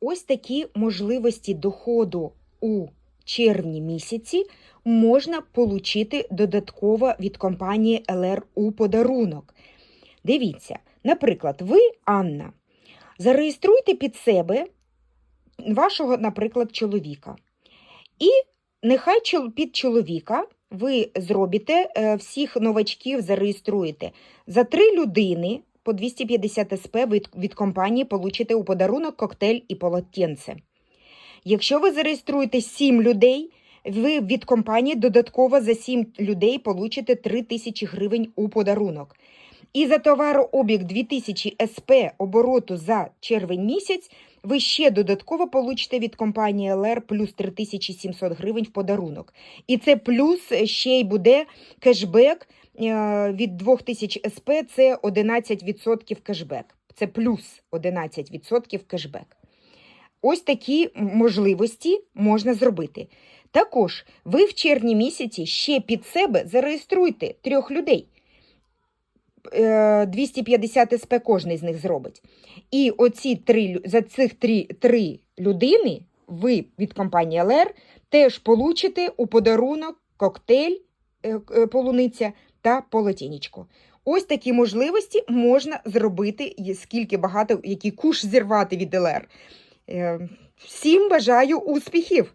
Ось такі можливості доходу у червні місяці можна отримати додатково від компанії LR у подарунок. Дивіться, наприклад, ви, Анна, зареєструйте під себе вашого, наприклад, чоловіка. І нехай під чоловіка ви зробите е, всіх новачків, зареєструєте. За три людини по 250 СП від, від компанії получите у подарунок коктейль і полотенце. Якщо ви зареєструєте 7 людей, ви від компанії додатково за 7 людей получите 3 тисячі гривень у подарунок. І за товарообіг 2000 СП обороту за червень місяць ви ще додатково получите від компанії ЛР плюс 3700 гривень в подарунок. І це плюс ще й буде кешбек е, від 2000 СП, це 11% кешбек. Це плюс 11% кешбек. Ось такі можливості можна зробити. Також ви в червні місяці ще під себе зареєструйте трьох людей. Е, 250 СП кожний з них зробить. І оці три, за цих три, три людини ви від компанії ЛР теж получите у подарунок коктейль е, е, полуниця та полотенечко. Ось такі можливості можна зробити, скільки багато, який куш зірвати від ЛР. Е, Всім бажаю успіхів!